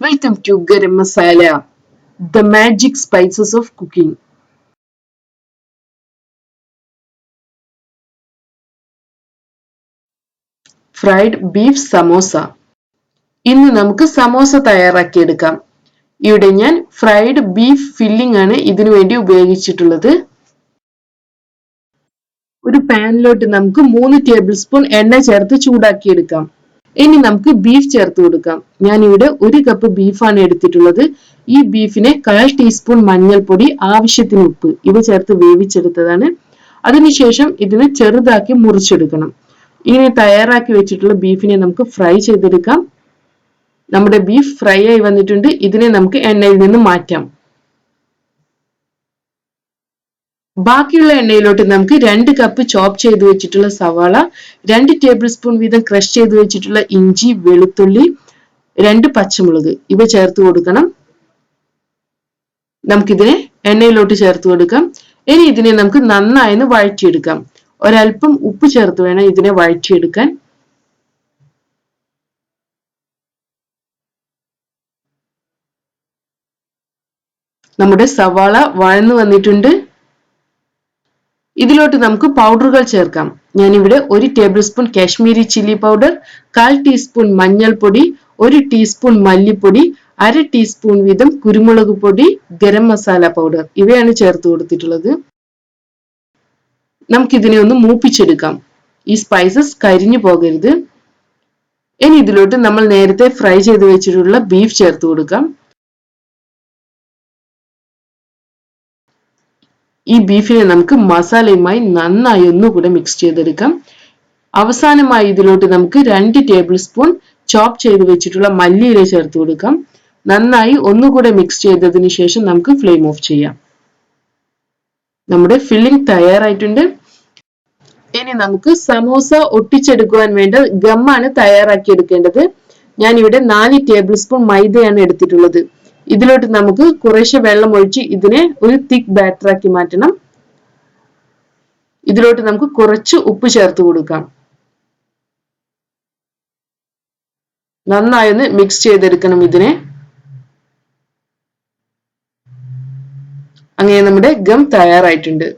Welcome to Garam Masala the magic spices of cooking fried beef samosa ഇന്ന് നമുക്ക് സമോസ തയ്യാറാക്കിയെടുക്കാം ഇവിടെ ഞാൻ ഫ്രൈഡ് ബീഫ് ഫില്ലിംഗ് ആണ് ഇതിനു വേണ്ടി ഉപയോഗിച്ചിട്ടുള്ളത്. ഒരു പാനിലോട്ട് നമുക്ക് മൂന്ന് ടേബിൾ സ്പൂൺ എണ്ണ ചേർത്ത് ചൂടാക്കിയെടുക്കാം ഇനി നമുക്ക് ബീഫ് ചേർത്ത് കൊടുക്കാം. ഞാൻ ഇവിടെ ഒരു കപ്പ് ബീഫാണ് എടുത്തിട്ടുള്ളത്. ഈ ബീഫിനെ കാൽ ടീസ്പൂൺ മഞ്ഞൾപ്പൊടി ആവശ്യത്തിന് ഉപ്പ് ഇവ ചേർത്ത് വേവിച്ചെടുത്തതാണ്. അതിനുശേഷം ഇതിനെ ചെറുതാക്കി മുറിച്ചെടുക്കണം. ഇങ്ങനെ തയ്യാറാക്കി വെച്ചിട്ടുള്ള ബീഫിനെ നമുക്ക് ഫ്രൈ ചെയ്തെടുക്കാം. നമ്മുടെ ബീഫ് ഫ്രൈ ആയി വന്നിട്ടുണ്ട്. ഇതിനെ നമുക്ക് എണ്ണയിൽ നിന്ന് മാറ്റാം. ബാക്കിയുള്ള എണ്ണയിലോട്ട് നമുക്ക് രണ്ട് കപ്പ് ചോപ്പ് ചെയ്ത് വെച്ചിട്ടുള്ള സവാള രണ്ട് ടേബിൾ സ്പൂൺ വീതം ക്രഷ് ചെയ്ത് വെച്ചിട്ടുള്ള ഇഞ്ചി വെളുത്തുള്ളി രണ്ട് പച്ചമുളക്. ഇവ ചേർത്ത് കൊടുക്കണം. നമുക്കിതിനെ എണ്ണയിലോട്ട് ചേർത്ത് കൊടുക്കാം. ഇനി ഇതിനെ നമുക്ക് നന്നായി ഒന്ന് വഴറ്റിയെടുക്കാം. ഒരല്പം ഉപ്പ് ചേർത്ത് വേണം ഇതിനെ വഴറ്റിയെടുക്കാൻ. നമ്മുടെ സവാള വഴന്നു വന്നിട്ടുണ്ട്. ഇതിലോട്ട് നമുക്ക് പൗഡറുകൾ ചേർക്കാം. ഞാനിവിടെ ഒരു tablespoon Kashmiri chilli powder കാൽ ടീസ്പൂൺ മഞ്ഞൾപ്പൊടി ഒരു ടീസ്പൂൺ മല്ലിപ്പൊടി അര ടീസ്പൂൺ വീതം കുരുമുളക് പൊടി ഗരം മസാല പൗഡർ. ഇവയാണ് ചേർത്ത് കൊടുത്തിട്ടുള്ളത്. നമുക്കിതിനെ ഒന്ന് മൂപ്പിച്ചെടുക്കാം. ഈ സ്പൈസസ് കരിഞ്ഞു പോകരുത്. ഇനി ഇതിലോട്ട് നമ്മൾ നേരത്തെ ഫ്രൈ ചെയ്ത് വെച്ചിട്ടുള്ള ബീഫ് ചേർത്ത് കൊടുക്കാം. ഈ ബീഫിനെ നമുക്ക് മസാലയുമായി നന്നായി ഒന്നുകൂടെ മിക്സ് ചെയ്തെടുക്കാം. അവസാനമായി ഇതിലോട്ട് നമുക്ക് രണ്ട് ടേബിൾ സ്പൂൺ ചോപ്പ് ചെയ്ത് വെച്ചിട്ടുള്ള മല്ലിയില ചേർത്ത് കൊടുക്കാം. നന്നായി ഒന്നുകൂടെ മിക്സ് ചെയ്തതിന് ശേഷം നമുക്ക് ഫ്ലെയിം ഓഫ് ചെയ്യാം. നമ്മുടെ ഫില്ലിംഗ് തയ്യാറായിട്ടുണ്ട്. ഇനി നമുക്ക് സമോസ ഒട്ടിച്ചെടുക്കുവാൻ വേണ്ട ഗമ്മാണ് തയ്യാറാക്കി എടുക്കേണ്ടത് ഞാൻ ഇവിടെ നാല് ടേബിൾ സ്പൂൺ മൈദയാണ് എടുത്തിട്ടുള്ളത്. ഇതിലോട്ട് നമുക്ക് കുറേശ്ശെ വെള്ളം ഒഴിച്ച് ഇതിനെ ഒരു തിക്ക് ബാറ്ററാക്കി മാറ്റണം. ഇതിലോട്ട് നമുക്ക് കുറച്ച് ഉപ്പ് ചേർത്ത് കൊടുക്കാം. നന്നായി ഒന്ന് മിക്സ് ചെയ്തെടുക്കണം ഇതിനെ. അങ്ങനെ നമ്മുടെ ഗം തയ്യാറായിട്ടുണ്ട്.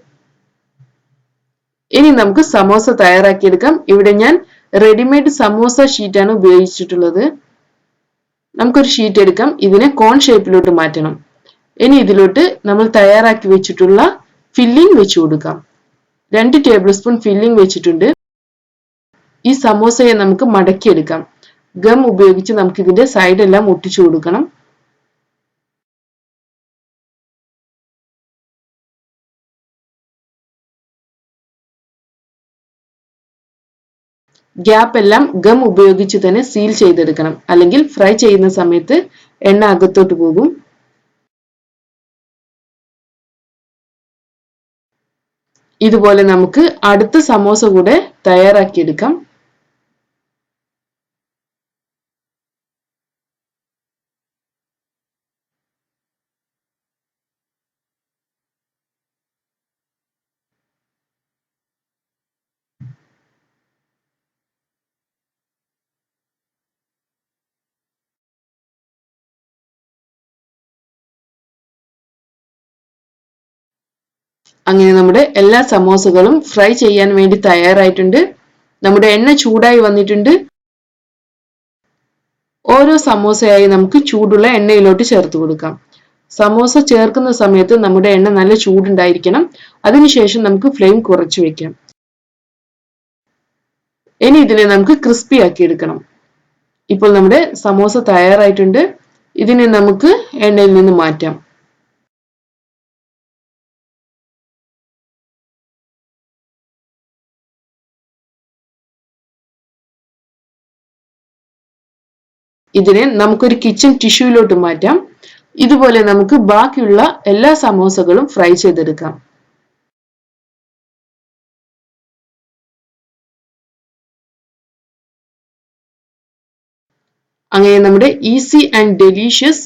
ഇനി നമുക്ക് സമോസ തയ്യാറാക്കിയെടുക്കാം. ഇവിടെ ഞാൻ റെഡിമെയ്ഡ് സമോസ ഷീറ്റാണ് ഉപയോഗിച്ചിട്ടുള്ളത്. നമുക്കൊരു ഷീറ്റ് എടുക്കാം. ഇതിനെ കോൺ ഷേപ്പിലോട്ട് മാറ്റണം. ഇനി ഇതിലോട്ട് നമ്മൾ തയ്യാറാക്കി വെച്ചിട്ടുള്ള ഫില്ലിംഗ് വെച്ചു കൊടുക്കാം. രണ്ട് ടേബിൾ സ്പൂൺ ഫില്ലിംഗ് വെച്ചിട്ടുണ്ട്. ഈ സമോസയെ നമുക്ക് മടക്കിയെടുക്കാം. ഗം ഉപയോഗിച്ച് നമുക്ക് ഇതിന്റെ സൈഡെല്ലാം ഒട്ടിച്ചു കൊടുക്കണം. ഗ്യാപ്പ് എല്ലാം ഗം ഉപയോഗിച്ച് തന്നെ സീൽ ചെയ്തെടുക്കണം. അല്ലെങ്കിൽ ഫ്രൈ ചെയ്യുന്ന സമയത്ത് എണ്ണ അകത്തോട്ട് പോകും. ഇതുപോലെ നമുക്ക് അടുത്ത സമോസ കൂടെ തയ്യാറാക്കിയെടുക്കാം. അങ്ങനെ നമ്മുടെ എല്ലാ സമോസകളും ഫ്രൈ ചെയ്യാൻ വേണ്ടി തയ്യാറായിട്ടുണ്ട്. നമ്മുടെ എണ്ണ ചൂടായി വന്നിട്ടുണ്ട്. ഓരോ സമോസയായി നമുക്ക് ചൂടുള്ള എണ്ണയിലോട്ട് ചേർത്ത് കൊടുക്കാം. സമോസ ചേർക്കുന്ന സമയത്ത് നമ്മുടെ എണ്ണ നല്ല ചൂടുണ്ടായിരിക്കണം. അതിനുശേഷം നമുക്ക് ഫ്ലെയിം കുറച്ച് വെക്കാം. ഇനി ഇതിനെ നമുക്ക് ക്രിസ്പി ആക്കി എടുക്കണം. ഇപ്പോൾ നമ്മുടെ സമോസ തയ്യാറായിട്ടുണ്ട്. ഇതിനെ നമുക്ക് എണ്ണയിൽ നിന്ന് മാറ്റാം. ഇതിനെ നമുക്കൊരു കിച്ചൺ ടിഷ്യൂയിലോട്ട് മാറ്റാം. ഇതുപോലെ നമുക്ക് ബാക്കിയുള്ള എല്ലാ സമോസകളും ഫ്രൈ ചെയ്തെടുക്കാം. അങ്ങനെ നമ്മുടെ easy and delicious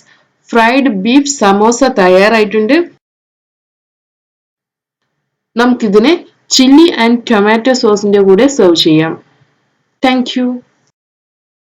fried beef samosa തയ്യാറായിട്ടുണ്ട്. നമുക്കിതിനെ ചില്ലി ആൻഡ് ടൊമാറ്റോ സോസിന്റെ കൂടെ സെർവ് ചെയ്യാം. താങ്ക്